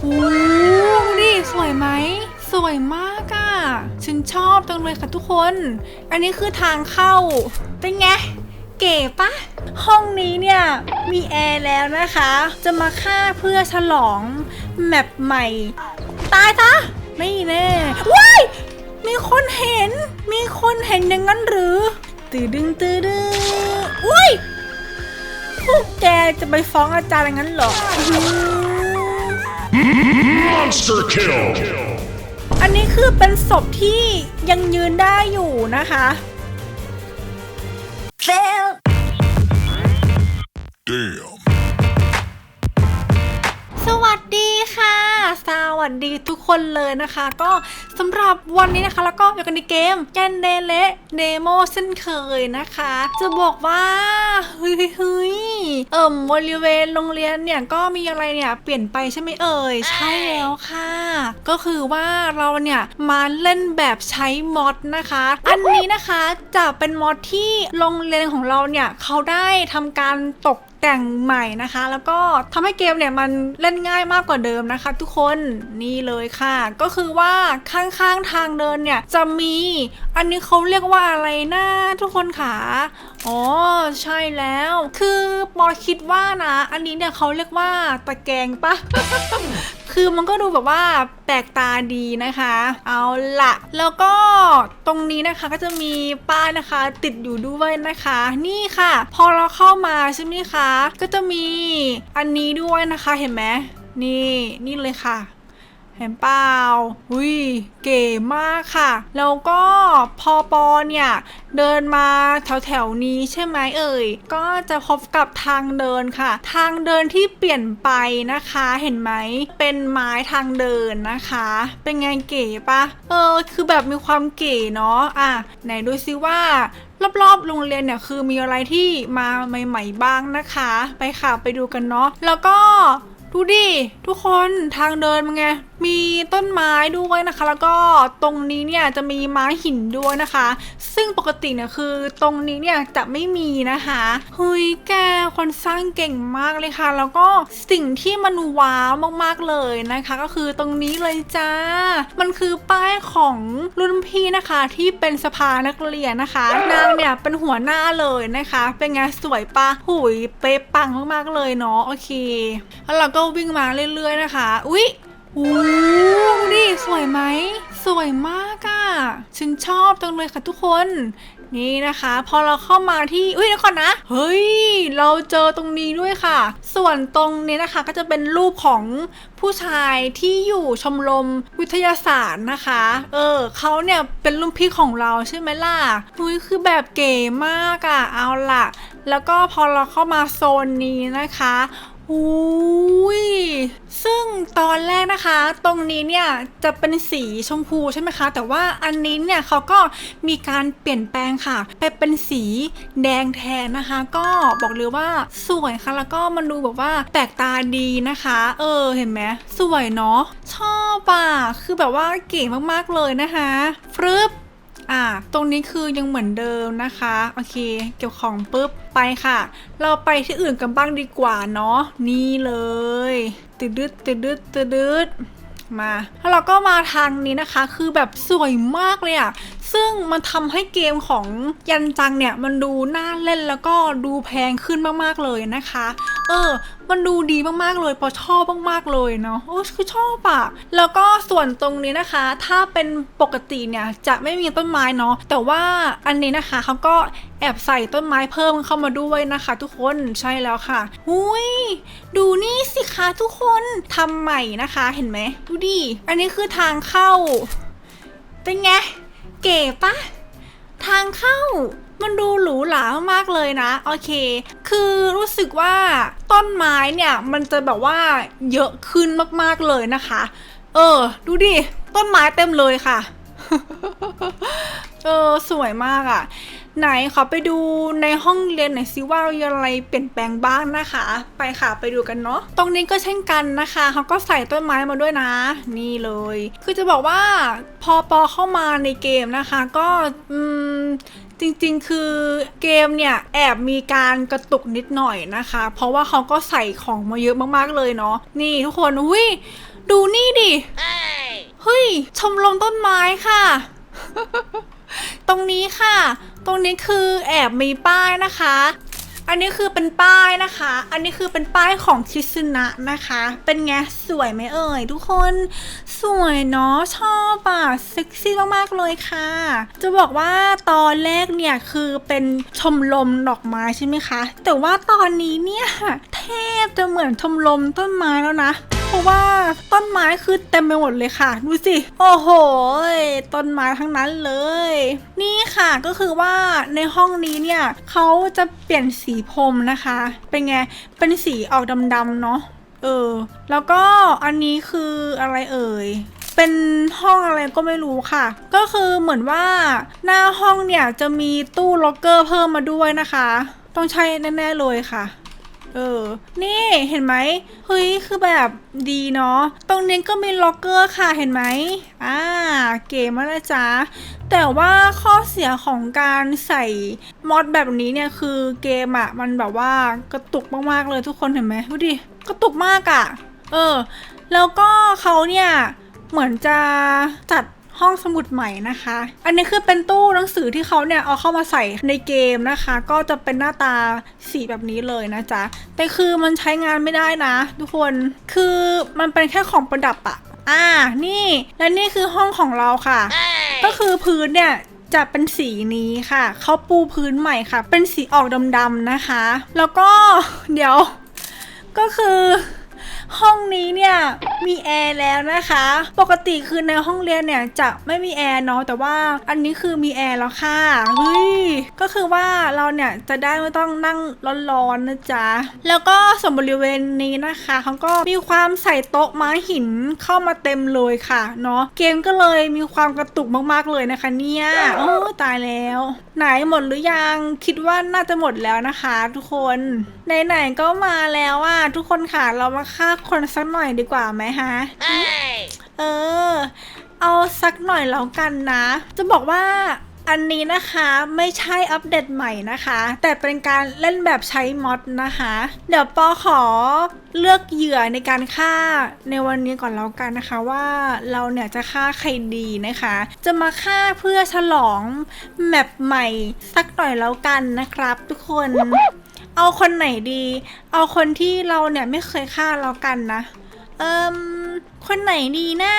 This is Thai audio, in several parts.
โอ้ดูดิสวยไหม สวยมากอะ่ะ ฉันชอบจังเลยค่ะทุกคน อันนี้คือทางเข้า เป็นไง เก๋ปะ ห้องนี้เนี่ย มีแอร์แล้วนะคะ จะมาฆ่าเพื่อฉลองแมปใหม่ ตายซะไม่แน่ว้ายมีคนเห็น มีคนเห็นอย่างนั้นหรือ ตื่ดึงตื่ดึงอุ้ยพวกแกจะไปฟ้องอาจารย์อย่างนั้นเหรอ Monster kill! อันนี้คือเป็นศพที่ยังยืนได้อยู่นะคะ Fail. Damn. สวัสดีทุกคนเลยนะคะ ก็สำหรับวันนี้นะคะ แล้วก็อยู่กันในเกมแกนเดเลเดโมเช่นเคยนะคะ จะบอกว่าเฮ้ยเฮ้ยเอิ่มบริเวณโรงเรียนเนี่ยก็มีอะไรเนี่ยเปลี่ยนไปใช่ไหมเอ่ยใช่แล้วค่ะ ก็คือว่าเราเนี่ยมาเล่นแบบใช้มอดนะคะ อันนี้นะคะจะเป็นมอดที่โรงเรียนของเราเนี่ยเขาได้ทำการตก แต่งใหม่นะคะ แล้วก็ทำให้เกมเนี่ยมันเล่นง่ายมากกว่าเดิมนะคะ ทุกคนนี่เลยค่ะ ก็คือว่าข้างๆทางเดินเนี่ยจะมีอันนี้เขาเรียกว่าอะไรนะทุกคนค่ะอ๋อใช่แล้ว คือปอคิดว่านะ อันนี้เนี่ยเขาเรียกว่าตะแกรงปะ คือมันก็ดูแบบว่าแปลกตาดีนะคะ เอาละแล้วก็ตรงนี้นะคะก็จะมีป้ายนะคะ ติดอยู่ด้วยนะคะ นี่ค่ะ พอเราเข้ามาใช่ไหมคะ ก็จะมีอันนี้ด้วยนะคะเห็นไหมนี่นี่เลยค่ะ เห็นเปล่าอุ้ยเก๋มากค่ะ แล้วก็พอปอเนี่ย เดินมาแถวแถวๆนี้ใช่ไหมเอ่ย ก็จะพบกับทางเดินค่ะ ทางเดินที่เปลี่ยนไปนะคะ เห็นไหม เป็นไม้ทางเดินนะคะ เป็นไงเก๋ปะเออ คือแบบมีความเก๋เนาะ อะ ไหนดูซิว่ารอบๆ โรงเรียนเนี่ยคือมีอะไรที่มาใหม่ๆบ้างนะคะ ไปค่ะไปดูกันเนาะ แล้วก็ดูดิทุกคนทางเดินมันไง มีต้นไม้ด้วยนะคะ แล้วก็ตรงนี้เนี่ยจะมีไม้หินด้วยนะคะ ซึ่งปกติเนี่ยคือตรงนี้เนี่ยจะไม่มีนะคะเฮ้ยแกคนสร้างเก่งมากเลยค่ะ แล้วก็สิ่งที่มันว้าวมากๆเลยนะคะ ก็คือตรงนี้เลยจ้า มันคือป้ายของรุ่นพี่นะคะที่เป็นสภานักเรียนนะคะนางเนี่ยเป็นหัวหน้าเลยนะคะ เป็นไงสวยปะหุยเป๊ะปังมากๆเลยเนาะโอเค แล้วเราก็วิ่งมาเรื่อยๆนะคะ อุ๊ย โอ้ดูดิสวยไหม สวยมากอะ่ะ ฉันชอบจังเลยค่ะทุกคน นี่นะคะ พอเราเข้ามาที่อุ้ยเดี๋ยวก่อนนะ เฮ้ย เราเจอตรงนี้ด้วยค่ะ ส่วนตรงนี้นะคะก็จะเป็นรูปของผู้ชายที่อยู่ชมรมวิทยาศาสตร์นะคะ เออเขาเนี่ยเป็นรุ่นพี่ของเราใช่ไหมล่ะอุ้ยคือแบบเก๋มากอะ่ะ เอาล่ะ แล้วก็พอเราเข้ามาโซนนี้นะคะ อุ้ยซึ่งตอนแรกนะคะ ตรงนี้เนี่ยจะเป็นสีชมพูใช่ไหมคะ แต่ว่าอันนี้เนี่ยเขาก็มีการเปลี่ยนแปลงค่ะ ไปเป็นสีแดงแทนนะคะ ก็บอกเลยว่าสวยค่ะ แล้วก็มันดูแบบว่าแปลกตาดีนะคะ เออเห็นไหมสวยเนาะชอบอะคือแบบว่าเก๋มากๆเลยนะคะฟรึบ อ่า ตรงนี้คือยังเหมือนเดิมนะคะ โอเค เก็บของปุ๊บ ไปค่ะ เราไปที่อื่นกันบ้างดีกว่าเนาะ นี่เลย ตืดดึดตืดดึดตืดดึดมา แล้วเราก็มาทางนี้นะคะ คือแบบสวยมากเลยอะซึ่งมันทำให้เกมของยันจังเนี่ย มันดูน่าเล่นแล้วก็ดูแพงขึ้นมากๆเลยนะคะ เออ มันดูดีมากๆเลยปอชอบมากๆเลยเนาะโอ้คือชอบอะแล้วก็ส่วนตรงนี้นะคะ ถ้าเป็นปกติเนี่ยจะไม่มีต้นไม้เนาะแต่ว่าอันนี้นะคะเขาก็แอบใส่ต้นไม้เพิ่มเข้ามาด้วยนะคะ ทุกคนใช่แล้วค่ะหุยดูนี่สิคะทุกคนทำใหม่นะคะเห็นไหมดูดิอันนี้คือทางเข้า เป็นไง เก๋ปะทางเข้ามันดูหรูหรามากๆเลยนะ โอเค คือรู้สึกว่าต้นไม้เนี่ยมันจะแบบว่าเยอะขึ้นมากๆเลยนะคะ เออ ดูดิ ต้นไม้เต็มเลยค่ะ เออ สวยมากอะ่ะ ไหนขอไปดูในห้องเรียนหน่อยสิว่ามีอะไรเปลี่ยนแปลงบ้างนะคะ ไปค่ะไปดูกันเนาะตรงนี้ก็เช่นกันนะคะเขาก็ใส่ต้นไม้มาด้วยนะ นี่เลย คือจะบอกว่าพอปอเข้ามาในเกมนะคะ ก็อืมจริงๆ คือเกมเนี่ยแอบมีการกระตุกนิดหน่อยนะคะ เพราะว่าเขาก็ใส่ของมาเยอะมากๆเลยเนาะนี่ทุกคนอุ้ยดูนี่ดิเฮ้ยชมรมต้นไม้ค่ะ ตรงนี้ค่ะ ตรงนี้คือแอบมีป้ายนะคะ อันนี้คือเป็นป้ายนะคะ อันนี้คือเป็นป้ายของคิซึนะนะคะ เป็นไงสวยไหมเอ่ยทุกคนสวยเนาะชอบอะเซ็กซี่มากๆเลยค่ะ จะบอกว่าตอนแรกเนี่ยคือเป็นชมรมดอกไม้ใช่ไหมคะ แต่ว่าตอนนี้เนี่ยแทบจะเหมือนชมรมต้นไม้แล้วนะ เพราะว่าต้นไม้คือเต็มไปหมดเลยค่ะ ดูสิ โอ้โห ต้นไม้ทั้งนั้นเลย นี่ค่ะก็คือว่าในห้องนี้เนี่ยเขาจะเปลี่ยนสีพรมนะคะ เป็นไง เป็นสีออกดำๆเนาะ เออ แล้วก็อันนี้คืออะไรเอ่ยเป็นห้องอะไรก็ไม่รู้ค่ะ ก็คือเหมือนว่าหน้าห้องเนี่ยจะมีตู้ล็อกเกอร์เพิ่มมาด้วยนะคะ ต้องใช้แน่ๆเลยค่ะ เออ นี่เห็นไหมเฮ้ยคือแบบดีเนาะ ตรงนี้ก็มีล็อกเกอร์ค่ะเห็นไหมอ่าเก๋มากนะจ๊ะ แต่ว่าข้อเสียของการใส่มอดแบบนี้เนี่ยคือเกมอะมันแบบว่ากระตุกมากๆเลยทุกคนเห็นไหมดูดิ กระตุกมากอะเออ แล้วก็เขาเนี่ยเหมือนจะจัด ห้องสมุดใหม่นะคะ อันนี้คือเป็นตู้หนังสือที่เขาเนี่ยเอาเข้ามาใส่ในเกมนะคะ ก็จะเป็นหน้าตาสีแบบนี้เลยนะจ๊ะ แต่คือมันใช้งานไม่ได้นะ ทุกคน คือมันเป็นแค่ของประดับอะอ่า นี่ และนี่คือห้องของเราค่ะ ก็คือพื้นเนี่ยจะเป็นสีนี้ค่ะ เขาปูพื้นใหม่ค่ะ เป็นสีออกดำๆนะคะ แล้วก็เดี๋ยว ก็คือ ห้องนี้เนี่ยมีแอร์แล้วนะคะ ปกติคือในห้องเรียนเนี่ยจะไม่มีแอร์เนาะแต่ว่าอันนี้คือมีแอร์แล้วค่ะเฮ้ยก็คือว่าเราเนี่ยจะได้ไม่ต้องนั่งร้อนๆนะจ๊ะแล้วก็ส่วนบริเวณนี้นะคะเขาก็มีความใส่โต๊ะไม้หินเข้ามาเต็มเลยค่ะเนาะเกมก็เลยมีความกระตุกมากๆเลยนะคะเนี่ยโอ้ตายแล้วไหนหมดหรือยังคิดว่าน่าจะหมดแล้วนะคะ ทุกคนไหนๆก็มาแล้วอะทุกคนค่ะเรามาฆ่าคนสักหน่อยดีกว่าไหมฮะเออ เอาสักหน่อยแล้วกันนะ จะบอกว่า อันนี้นะคะไม่ใช่อัปเดตใหม่นะคะ แต่เป็นการเล่นแบบใช้มอดนะคะ เดี๋ยวปอขอเลือกเหยื่อในการฆ่าในวันนี้ก่อนแล้วกันนะคะว่าเราเนี่ยจะฆ่าใครดีนะคะ จะมาฆ่าเพื่อฉลองแมปใหม่สักหน่อยแล้วกันนะครับทุกคนเอาคนไหนดี เอาคนที่เราเนี่ยไม่เคยฆ่าแล้วกันนะ เอิมคนไหนดีนะ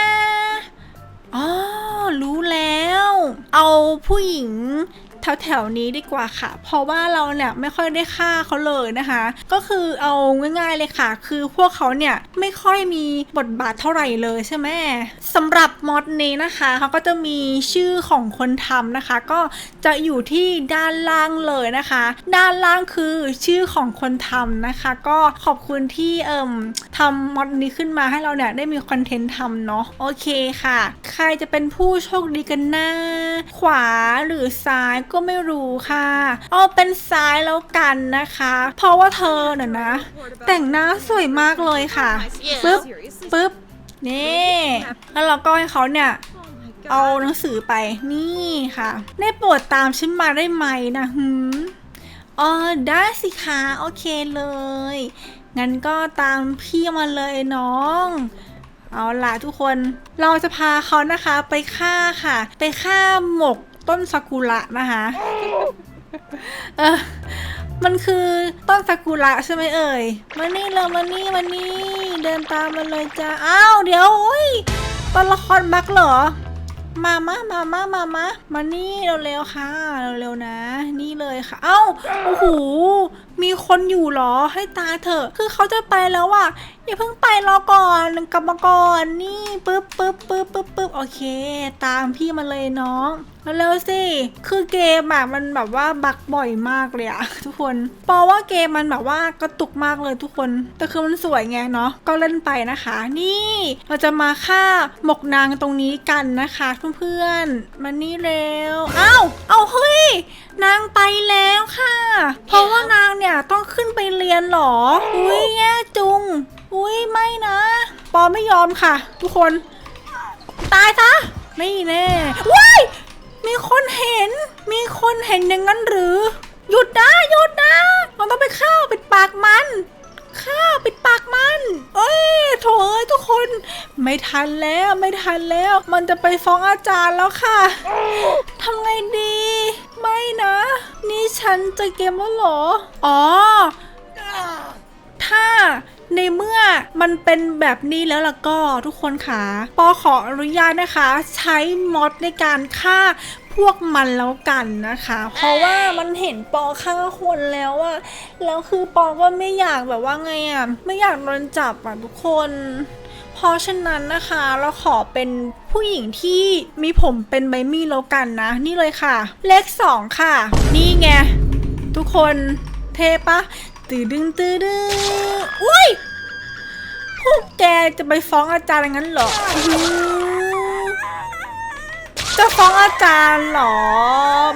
อ๋อรู้แล้ว เอาผู้หญิง แถวๆนี้ดีกว่าค่ะ เพราะว่าเราเนี่ยไม่ค่อยได้ฆ่าเขาเลยนะคะ ก็คือเอาง่ายๆเลยค่ะ คือพวกเขาเนี่ยไม่ค่อยมีบทบาทเท่าไหร่เลยใช่ไหมสำหรับมอดนี้นะคะเขาก็จะมีชื่อของคนทำนะคะ ก็จะอยู่ที่ด้านล่างเลยนะคะ ด้านล่างคือชื่อของคนทำนะคะ ก็ขอบคุณที่เอิ่มทำมอดนี้ขึ้นมาให้เราเนี่ยได้มีคอนเทนต์ทำเนาะโอเคค่ะ ใครจะเป็นผู้โชคดีกันหนะขวาหรือซ้ายก็ไม่รู้ค่ะเอาเป็นซ้ายแล้วกันนะคะ เพราะว่าเธอน่ะนะ แต่งหน้าสวยมากเลยค่ะปึ๊บปึ๊บนี่แล้วเราก็ให้เขาเนี่ยเอาหนังสือไปนี่ค่ะ ได้โปรดตามฉันมาได้ไหมนะหืมเออได้สิคะโอเคเลย งั้นก็ตามพี่มาเลยน้อง เอาล่ะทุกคนเราจะพาเขานะคะไปฆ่าค่ะ ไปฆ่าหมก ต้นซากุระนะคะเออมันคือต้นซากุระใช่ไหมเอ่ยมานี่เรามานี่มานี่ เดินตามมันเลยจ้าอ้าวเดี๋ยวอุ้ยตัวละครบักเหรอ มามามามามามามานี่เร็วๆค่ะเร็วๆนะ นี่เลยค่ะ เอ้าโอ้โห มีคนอยู่เหรอให้ตายเถอะ คือเขาจะไปแล้วอะอย่าเพิ่งไปรอก่อนกลับมาก่อนนี่ปึ๊บปึ๊บปึ๊บปึ๊บปึ๊บโอเค ตามพี่มาเลยน้องมาเร็วสิคือเกมอะมันแบบว่าบักบ่อยมากเลยอะทุกคนเพราะว่าเกมมันแบบว่ากระตุกมากเลยทุกคน แต่คือมันสวยไงเนาะก็เล่นไปนะคะ นี่เราจะมาฆ่าหมกนางตรงนี้กันนะคะเพื่อนๆมานี่เร็วเอ้าเอาเฮ้ยนางไปแล้ว ต้องขึ้นไปเรียนหรอ อุ้ยแย่จุง อุ้ยไม่นะ ปอไม่ยอมค่ะ ทุกคน ตายซะ ไม่แน่ว้ายมีคนเห็น มีคนเห็นอย่างนั้นหรือ หยุดนะหยุดนะเราต้องไปข้าวปิดปากมันข้าปิดปากมัน เอ้ยโถเอ้ยทุกคน ไม่ทันแล้วไม่ทันแล้ว มันจะไปฟ้องอาจารย์แล้วค่ะทำไงดี ไม่นะ นี่ฉันจะเกมแล้วเหรอ อ๋อ ถ้าในเมื่อมันเป็นแบบนี้แล้วล่ะก็ทุกคนค่ะปอขออนุญาตนะคะ ใช้มอดในการฆ่าพวกมันแล้วกันนะคะ เพราะว่ามันเห็นปอฆ่าคนแล้วอะแล้วคือปอก็ไม่อยากแบบว่าไงอะไม่อยากโดนจับอะทุกคน เพราะฉะนั้นนะคะเราขอเป็นผู้หญิงที่มีผมเป็นใบมีดแล้วกันนะ นี่เลยค่ะ เลขสองค่ะ นี่ไง ทุกคนเทปะตื่ดึงตื่ดึงอุ้ยพวกแกจะไปฟ้องอาจารย์งั้นเหรอ จะฟ้องอาจารย์เหรอ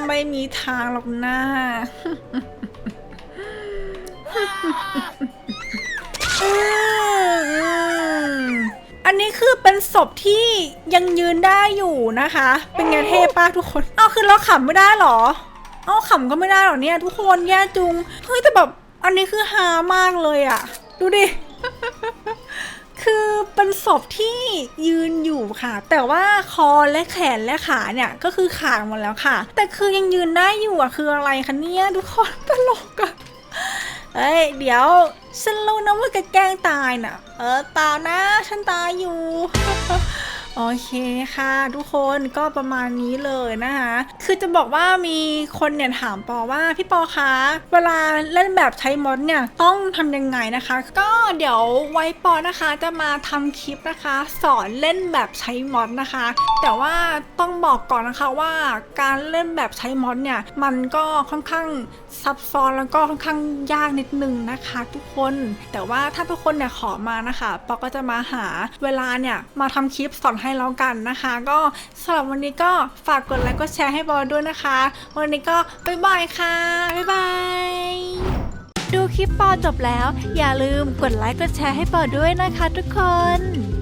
ไม่มีทางหรอกนะอืมอั นี้คือเป็นศพที่ยังยืนได้อยู่นะคะ เป็นไงเทพป้าทุกคน เอาคือเราขำไม่ได้หรอ เอาขำก็ไม่ได้หรอเนี่ย ทุกคนแย่จุง เฮ้ยแต่แบบอันนี้คือฮามากเลยอะดูดิ คือเป็นศพที่ยืนอยู่ค่ะ แต่ว่าคอและแขนและขาเนี่ยก็คือขาดหมดแล้วค่ะ แต่คือยังยืนได้อยู่อะคืออะไรคะเนี่ยทุกคนตลกอะ เอ้ยเดี๋ยว ฉันรู้นะว่าแกแกล้งตายน่ะ เออตานะ ฉันตายอยู่ โอเคค่ะ ทุกคนก็ประมาณนี้เลยนะคะ คือจะบอกว่ามีคนเนี่ยถามปอว่าพี่ปอคะ เวลาเล่นแบบใช้มอดเนี่ยต้องทำยังไงนะคะ ก็เดี๋ยวไว้ปอนะคะจะมาทำคลิปนะคะ สอนเล่นแบบใช้มอดนะคะ แต่ว่าต้องบอกก่อนนะคะว่าการเล่นแบบใช้มอดเนี่ยมันก็ค่อนข้างซับซ้อนแล้วก็ค่อนข้างยากนิดนึงนะคะ ทุกคน แต่ว่าถ้าทุกคนเนี่ยขอมานะคะปอก็จะมาหาเวลาเนี่ยมาทำคลิปสอนให้แล้วกันนะคะ ก็สำหรับวันนี้ก็ฝากกดไลค์กดแชร์ให้บอด้วยนะคะ วันนี้ก็บ๊ายบายค่ะ บ๊ายบายดูคลิปปอจบแล้ว อย่าลืมกดไลค์กดแชร์ให้ปอด้วยนะคะทุกคน